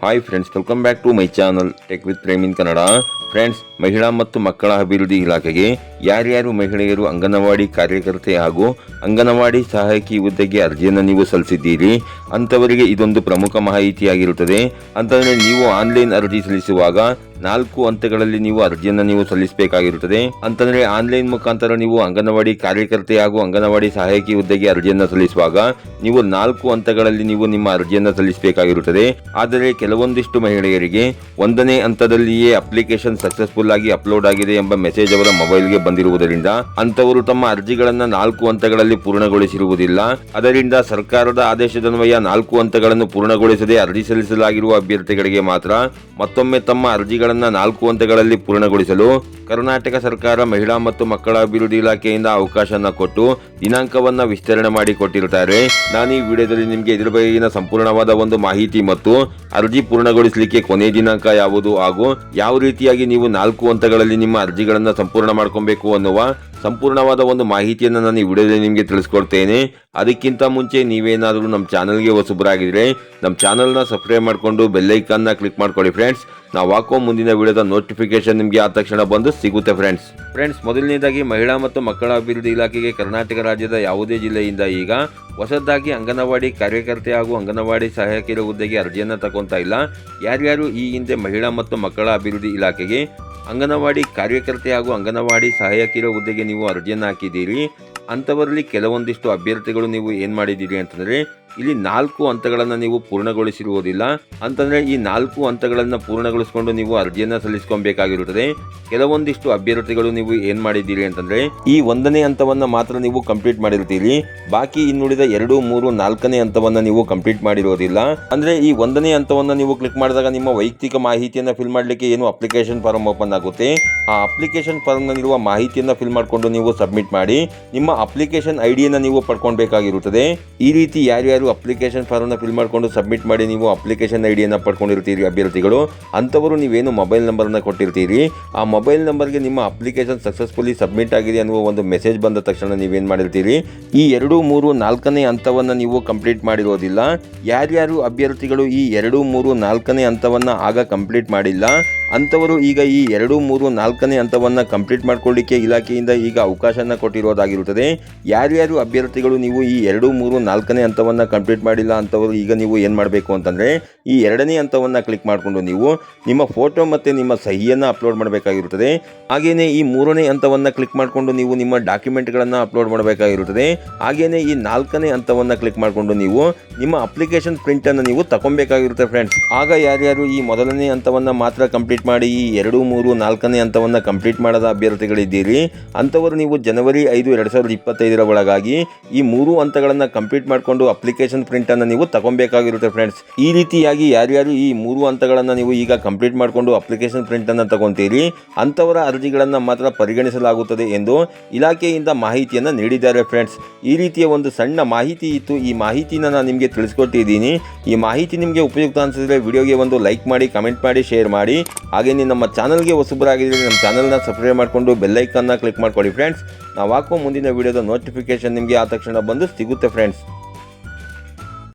Hi friends welcome back to my channel tech with ಪ್ರೇಮಿನ್ Kannada friends ಮಹಿಳಾ ಮತ್ತು ಮಕ್ಕಳ ಅಭಿವೃದ್ಧಿ ಇಲಾಖೆಗೆ ಯಾರ್ಯಾರು ಮಹಿಳೆಯರು ಅಂಗನವಾಡಿ ಕಾರ್ಯಕರ್ತೆ ಹಾಗೂ ಅಂಗನವಾಡಿ ಸಹಾಯಕಿ ಹುದ್ದೆಗೆ ಅರ್ಜಿಯನ್ನು ನೀವು ಸಲ್ಲಿಸಿದ್ದೀರಿ, ಅಂಥವರಿಗೆ ಇದೊಂದು ಪ್ರಮುಖ ಮಾಹಿತಿಯಾಗಿರುತ್ತದೆ. ಅಂತಂದರೆ ನೀವು ಆನ್ಲೈನ್ ಅರ್ಜಿ ಸಲ್ಲಿಸುವಾಗ ನಾಲ್ಕು ಹಂತಗಳಲ್ಲಿ ನೀವು ಅರ್ಜಿಯನ್ನು ನೀವು ಸಲ್ಲಿಸಬೇಕಾಗಿರುತ್ತದೆ. ಅಂತಂದ್ರೆ ಆನ್ಲೈನ್ ಮುಖಾಂತರ ನೀವು ಅಂಗನವಾಡಿ ಕಾರ್ಯಕರ್ತೆ ಹಾಗೂ ಅಂಗನವಾಡಿ ಸಹಾಯಕಿ ಹುದ್ದೆಗೆ ಅರ್ಜಿಯನ್ನು ಸಲ್ಲಿಸುವಾಗ ನೀವು ನಾಲ್ಕು ಹಂತಗಳಲ್ಲಿ ನೀವು ನಿಮ್ಮ ಅರ್ಜಿಯನ್ನು ಸಲ್ಲಿಸಬೇಕಾಗಿರುತ್ತದೆ. ಆದರೆ ಕೆಲವೊಂದಿಷ್ಟು ಮಹಿಳೆಯರಿಗೆ ಒಂದನೇ ಹಂತದಲ್ಲಿಯೇ ಅಪ್ಲಿಕೇಶನ್ ಸಕ್ಸಸ್ಫುಲ್ ಆಗಿ ಅಪ್ಲೋಡ್ ಆಗಿದೆ ಎಂಬ ಮೆಸೇಜ್ ಅವರ ಮೊಬೈಲ್ಗೆ ಬಂದಿರುವುದರಿಂದ ಅಂತವರು ತಮ್ಮ ಅರ್ಜಿಗಳನ್ನ ನಾಲ್ಕು ಹಂತಗಳಲ್ಲಿ ಪೂರ್ಣಗೊಳಿಸಿರುವುದಿಲ್ಲ. ಅದರಿಂದ ಸರ್ಕಾರದ ಆದೇಶದನ್ವಯ ನಾಲ್ಕು ಹಂತಗಳನ್ನು ಪೂರ್ಣಗೊಳಿಸದೆ ಅರ್ಜಿ ಸಲ್ಲಿಸಲಾಗಿರುವ ಅಭ್ಯರ್ಥಿಗಳಿಗೆ ಮಾತ್ರ ಮತ್ತೊಮ್ಮೆ ತಮ್ಮ ಅರ್ಜಿಗಳನ್ನ ನಾಲ್ಕು ಹಂತಗಳಲ್ಲಿ ಪೂರ್ಣಗೊಳಿಸಲು ಕರ್ನಾಟಕ ಸರ್ಕಾರ ಮಹಿಳಾ ಮತ್ತು ಮಕ್ಕಳ ಅಭಿವೃದ್ಧಿ ಇಲಾಖೆಯಿಂದ ಅವಕಾಶನ ಕೊಟ್ಟು ದಿನಾಂಕವನ್ನ ವಿಸ್ತರಣೆ ಮಾಡಿ ಕೊಟ್ಟಿರ್ತಾರೆ ನಾನು ಈ ವಿಡಿಯೋದಲ್ಲಿ ನಿಮಗೆ ಇದರ ಬಗೆಗಿನ ಸಂಪೂರ್ಣವಾದ ಒಂದು ಮಾಹಿತಿ ಮತ್ತು ಅರ್ಜಿ ಪೂರ್ಣಗೊಳಿಸಲಿಕ್ಕೆ ಕೊನೆ ದಿನಾಂಕ ಯಾವುದು ಹಾಗೂ ಯಾವ ರೀತಿಯಾಗಿ ನೀವು ನಾಲ್ಕು ಹಂತಗಳಲ್ಲಿ ನಿಮ್ಮ ಅರ್ಜಿಗಳನ್ನು ಸಂಪೂರ್ಣ ಮಾಡ್ಕೊಬೇಕು ಅನ್ನುವ ಸಂಪೂರ್ಣವಾದ ಒಂದು ಮಾಹಿತಿಯನ್ನು ನಾನು ಈ ವಿಡಿಯೋದಲ್ಲಿ ನಿಮಗೆ ತಿಳಿಸ್ಕೊಡ್ತೇನೆ. ಅದಕ್ಕಿಂತ ಮುಂಚೆ ನೀವೇನಾದರೂ ನಮ್ಮ ಚಾನಲ್ಗೆ ಹೊಸಬರಾಗಿದ್ರೆ ನಮ್ಮ ಚಾನಲ್ನ ಸಬ್ಸ್ಕ್ರೈಬ್ ಮಾಡಿಕೊಂಡು ಬೆಲ್ಲೈಕನ್ನ ಕ್ಲಿಕ್ ಮಾಡ್ಕೊಳ್ಳಿ ಫ್ರೆಂಡ್ಸ್. ನಾವು ಹಾಕೋ ಮುಂದಿನ ವಿಡಿಯೋದ ನೋಟಿಫಿಕೇಶನ್ ನಿಮಗೆ ಆದ ತಕ್ಷಣ ಬಂದು ಸಿಗುತ್ತೆ ಫ್ರೆಂಡ್ಸ್ ಫ್ರೆಂಡ್ಸ್ ಮೊದಲನೇದಾಗಿ ಮಹಿಳಾ ಮತ್ತು ಮಕ್ಕಳ ಅಭಿವೃದ್ಧಿ ಇಲಾಖೆಗೆ ಕರ್ನಾಟಕ ರಾಜ್ಯದ ಯಾವುದೇ ಜಿಲ್ಲೆಯಿಂದ ಈಗ ಹೊಸದಾಗಿ ಅಂಗನವಾಡಿ ಕಾರ್ಯಕರ್ತೆ ಹಾಗೂ ಅಂಗನವಾಡಿ ಸಹಾಯಕಿಯರ ಹುದ್ದೆಗೆ ಅರ್ಜಿಯನ್ನು ತಗೊಂತಾ ಇಲ್ಲ. ಯಾರ್ಯಾರು ಈ ಹಿಂದೆ ಮಹಿಳಾ ಮತ್ತು ಮಕ್ಕಳ ಅಭಿವೃದ್ಧಿ ಇಲಾಖೆಗೆ ಅಂಗನವಾಡಿ ಕಾರ್ಯಕರ್ತೆ ಹಾಗೂ ಅಂಗನವಾಡಿ ಸಹಾಯಕಿಯರ ಹುದ್ದೆಗೆ ನೀವು ಅರ್ಜಿಯನ್ನು ಹಾಕಿದ್ದೀರಿ ಅಂಥವರಲ್ಲಿ ಕೆಲವೊಂದಿಷ್ಟು ಅಭ್ಯರ್ಥಿಗಳು ನೀವು ಏನು ಮಾಡಿದ್ದೀರಿ ಅಂತಂದರೆ ಇಲ್ಲಿ ನಾಲ್ಕು ಹಂತಗಳನ್ನು ನೀವು ಪೂರ್ಣಗೊಳಿಸಿರುವುದಿಲ್ಲ. ಅಂತಂದರೆ ಈ ನಾಲ್ಕು ಹಂತಗಳನ್ನು ಪೂರ್ಣಗೊಳಿಸಿಕೊಂಡು ನೀವು ಅರ್ಜಿಯನ್ನು ಸಲ್ಲಿಸ್ಕೊಬೇಕಾಗಿರುತ್ತದೆ. ಕೆಲವೊಂದಿಷ್ಟು ಅಭ್ಯರ್ಥಿಗಳು ನೀವು ಏನು ಮಾಡಿದ್ದೀರಿ ಅಂತಂದರೆ, ಈ ಒಂದನೇ ಹಂತವನ್ನು ಮಾತ್ರ ನೀವು ಕಂಪ್ಲೀಟ್ ಮಾಡಿರ್ತೀರಿ. ಬಾಕಿ ಇನ್ನುಳಿದ ಎರಡು, ಮೂರು, ನಾಲ್ಕನೇ ಹಂತವನ್ನು ನೀವು ಕಂಪ್ಲೀಟ್ ಮಾಡಿರೋದಿಲ್ಲ. ಅಂದರೆ ಈ ಒಂದನೇ ಹಂತವನ್ನು ನೀವು ಕ್ಲಿಕ್ ಮಾಡಿದಾಗ ನಿಮ್ಮ ವೈಯಕ್ತಿಕ ಮಾಹಿತಿಯನ್ನು ಫಿಲ್ ಮಾಡಲಿಕ್ಕೆ ಏನು ಅಪ್ಲಿಕೇಶನ್ ಫಾರ್ಮ್ ಓಪನ್ ಆಗುತ್ತೆ. ಆ ಅಪ್ಲಿಕೇಶನ್ ಫಾರ್ಮ್ನಲ್ಲಿರುವ ಮಾಹಿತಿಯನ್ನು ಫಿಲ್ ಮಾಡಿಕೊಂಡು ನೀವು ಸಬ್ಮಿಟ್ ಮಾಡಿ, ನಿಮ್ಮ ಅಪ್ಲಿಕೇಶನ್ ಐಡಿಯನ್ನು ಡಿಯನ್ನು ನೀವು ಪಡ್ಕೊಳ್ಬೇಕಾಗಿರುತ್ತದೆ. ಈ ರೀತಿ ಯಾರ್ಯಾರು ಅಪ್ಲಿಕೇಶನ್ ಫಾರ್ಮ್ನ ಫಿಲ್ ಮಾಡಿಕೊಂಡು ಸಬ್ಮಿಟ್ ಮಾಡಿ ನೀವು ಅಪ್ಲಿಕೇಶನ್ ಐ ಡಿಯನ್ನು ಪಡ್ಕೊಂಡಿರ್ತೀರಿ ಅಭ್ಯರ್ಥಿಗಳು. ಅಂಥವರು ನೀವೇನು ಮೊಬೈಲ್ ನಂಬರನ್ನು ಕೊಟ್ಟಿರ್ತೀರಿ? ಆ ಮೊಬೈಲ್ ನಂಬರ್ಗೆ ನಿಮ್ಮ ಅಪ್ಲಿಕೇಶನ್ ಸಕ್ಸಸ್ಫುಲಿ ಸಬ್ಮಿಟ್ ಆಗಿದೆ ಅನ್ನುವ ಒಂದು ಮೆಸೇಜ್ ಬಂದ ತಕ್ಷಣ ನೀವೇನು ಮಾಡಿರ್ತೀರಿ? ಈ ಎರಡು, ಮೂರು, ನಾಲ್ಕನೇ ಹಂತವನ್ನು ನೀವು ಕಂಪ್ಲೀಟ್ ಮಾಡಿರೋದಿಲ್ಲ. ಯಾರ್ಯಾರು ಅಭ್ಯರ್ಥಿಗಳು ಈ ಎರಡು, ಮೂರು, ನಾಲ್ಕನೇ ಹಂತವನ್ನು ಆಗ ಕಂಪ್ಲೀಟ್ ಮಾಡಿಲ್ಲ? ಅಂಥವರು ಈಗ ಈ ಎರಡು, ಮೂರು, ನಾಲ್ಕನೇ ಹಂತವನ್ನು ಕಂಪ್ಲೀಟ್ ಮಾಡಿಕೊಳ್ಳಿಕ್ಕೆ ಇಲಾಖೆಯಿಂದ ಈಗ ಅವಕಾಶನ ಕೊಟ್ಟಿರೋದಾಗಿರುತ್ತದೆ. ಯಾರ್ಯಾರು ಅಭ್ಯರ್ಥಿಗಳು ನೀವು ಈ ಎರಡು, ಮೂರು, ನಾಲ್ಕನೇ ಹಂತವನ್ನು ಕಂಪ್ಲೀಟ್ ಮಾಡಿಲ್ಲ ಅಂಥವರು ಈಗ ನೀವು ಏನು ಮಾಡಬೇಕು ಅಂತಂದರೆ, ಈ ಎರಡನೇ ಹಂತವನ್ನು ಕ್ಲಿಕ್ ಮಾಡಿಕೊಂಡು ನೀವು ನಿಮ್ಮ ಫೋಟೋ ಮತ್ತು ನಿಮ್ಮ ಸಹಿಯನ್ನು ಅಪ್ಲೋಡ್ ಮಾಡಬೇಕಾಗಿರುತ್ತದೆ. ಹಾಗೆಯೇ ಈ ಮೂರನೇ ಹಂತವನ್ನು ಕ್ಲಿಕ್ ಮಾಡಿಕೊಂಡು ನೀವು ನಿಮ್ಮ ಡಾಕ್ಯುಮೆಂಟ್ಗಳನ್ನು ಅಪ್ಲೋಡ್ ಮಾಡಬೇಕಾಗಿರುತ್ತದೆ. ಹಾಗೆಯೇ ಈ ನಾಲ್ಕನೇ ಹಂತವನ್ನು ಕ್ಲಿಕ್ ಮಾಡಿಕೊಂಡು ನೀವು ನಿಮ್ಮ ಅಪ್ಲಿಕೇಶನ್ ಪ್ರಿಂಟನ್ನು ನೀವು ತಗೊಬೇಕಾಗಿರುತ್ತೆ ಫ್ರೆಂಡ್ಸ್ ಆಗ ಯಾರ್ಯಾರು ಈ ಮೊದಲನೇ ಹಂತವನ್ನು ಮಾತ್ರ ಕಂಪ್ಲೀಟ್ ಮಾಡಿ ಈ ಎರಡು, ಮೂರು, ನಾಲ್ಕನೇ ಹಂತವನ್ನು ಕಂಪ್ಲೀಟ್ ಮಾಡದ ಅಭ್ಯರ್ಥಿಗಳಿದ್ದೀರಿ. ಅಂಥವರು ನೀವು ಜನವರಿ ಐದು, ಎರಡು ಸಾವಿರದ ಇಪ್ಪತ್ತೈದರ ಒಳಗಾಗಿ ಈ ಮೂರು ಹಂತಗಳನ್ನು ಕಂಪ್ಲೀಟ್ ಮಾಡಿಕೊಂಡು ಅಪ್ಲಿಕೇಶನ್ ಪ್ರಿಂಟನ್ನು ನೀವು ತಗೊಬೇಕಾಗಿರುತ್ತೆ ಫ್ರೆಂಡ್ಸ್ ಈ ರೀತಿಯಾಗಿ ಯಾರ್ಯಾರು ಈ ಮೂರು ಹಂತಗಳನ್ನು ನೀವು ಈಗ ಕಂಪ್ಲೀಟ್ ಮಾಡಿಕೊಂಡು ಅಪ್ಲಿಕೇಶನ್ ಪ್ರಿಂಟನ್ನು ತಗೊತೀರಿ, ಅಂಥವರ ಅರ್ಜಿಗಳನ್ನು ಮಾತ್ರ ಪರಿಗಣಿಸಲಾಗುತ್ತದೆ ಎಂದು ಇಲಾಖೆಯಿಂದ ಮಾಹಿತಿಯನ್ನು ನೀಡಿದ್ದಾರೆ ಫ್ರೆಂಡ್ಸ್ ಈ ರೀತಿಯ ಒಂದು ಸಣ್ಣ ಮಾಹಿತಿ ಇತ್ತು. ಈ ಮಾಹಿತಿನ ನಾನು ನಿಮಗೆ ತಿಳಿಸ್ಕೊಟ್ಟಿದ್ದೀನಿ. ಈ ಮಾಹಿತಿ ನಿಮಗೆ ಉಪಯುಕ್ತ ಅನಿಸಿದ್ರೆ ವಿಡಿಯೋಗೆ ಒಂದು ಲೈಕ್ ಮಾಡಿ ಕಮೆಂಟ್ ಮಾಡಿ ಶೇರ್ ಮಾಡಿ. ಹಾಗೆಯೇ ನಮ್ಮ ಚಾನಲ್ಗೆ ಹೊಸಬರಾಗಿದ್ದರೆ ನಮ್ಮ ಚಾನಲ್ನ ಸಬ್ಸ್ಕ್ರೈಬ್ ಮಾಡಿಕೊಂಡು ಬೆಲ್ಲೈಕನ್ನ ಕ್ಲಿಕ್ ಮಾಡ್ಕೊಳ್ಳಿ ಫ್ರೆಂಡ್ಸ್ ನಾವು ಹಾಕೋ ಮುಂದಿನ ವೀಡಿಯೋದ ನೋಟಿಫಿಕೇಶನ್ ನಿಮಗೆ ಆ ತಕ್ಷಣ ಬಂದು ಸಿಗುತ್ತೆ ಫ್ರೆಂಡ್ಸ್